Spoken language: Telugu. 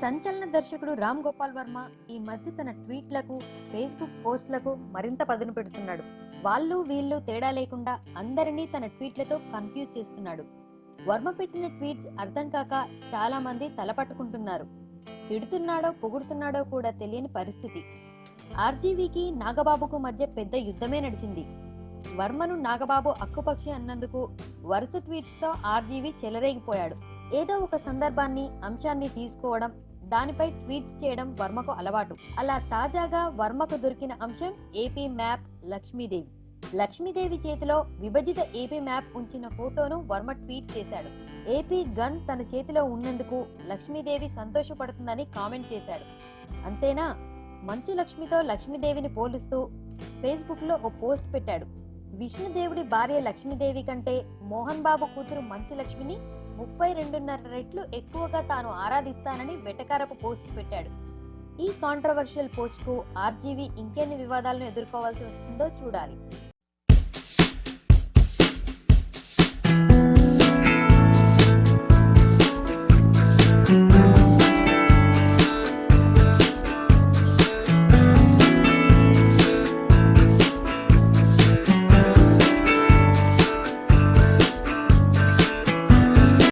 సంచలన దర్శకుడు రామ్ గోపాల్ వర్మ ఈ మధ్య తన ట్వీట్లకు ఫేస్బుక్ పోస్ట్లకు మరింత పదును పెడుతున్నాడు. వాళ్ళు వీళ్ళు తేడా లేకుండా అందరినీ తన ట్వీట్లతో కన్ఫ్యూజ్ చేస్తున్నాడు. వర్మ పెట్టిన ట్వీట్స్ అర్థం కాక చాలా మంది తలపట్టుకుంటున్నారు తిడుతున్నాడో పొగుడుతున్నాడో కూడా తెలియని పరిస్థితి. ఆర్జీవీకి నాగబాబుకు మధ్య పెద్ద యుద్ధమే నడిచింది. వర్మను నాగబాబు అక్కుపక్షి అన్నందుకు వరుస ట్వీట్స్తో ఆర్జీవీ చెలరేగిపోయాడు. ఏదో ఒక సందర్భాన్ని అంశాన్ని తీసుకోవడం దానిపై ట్వీట్స్ చేయడం వర్మకు అలవాటు. అలా తాజాగా వర్మకు దొరికిన అంశం ఏపీ మ్యాప్ లక్ష్మీదేవి. లక్ష్మీదేవి చేతిలో విభజిత ఏపీ మ్యాప్ ఉంచిన ఫోటోను వర్మ ట్వీట్ చేశాడు. ఏపీ గన్ తన చేతిలో ఉన్నందుకు లక్ష్మీదేవి సంతోషపడుతుందని కామెంట్ చేశాడు. అంతేనా? మంచు లక్ష్మితో లక్ష్మీదేవిని పోలుస్తూ ఫేస్బుక్లో ఓ పోస్ట్ పెట్టాడు. విష్ణుదేవుడి భార్య లక్ష్మీదేవి కంటే మోహన్ బాబు కూతురు మంచు లక్ష్మిని ముప్పై రెండున్నర రెట్లు ఎక్కువగా తాను ఆరాధిస్తానని వెటకారపు పోస్ట్ పెట్టాడు. ఈ కాంట్రవర్షియల్ పోస్ట్కు ఆర్జీవీ ఇంకెన్ని వివాదాలను ఎదుర్కోవాల్సి వస్తుందో చూడాలి.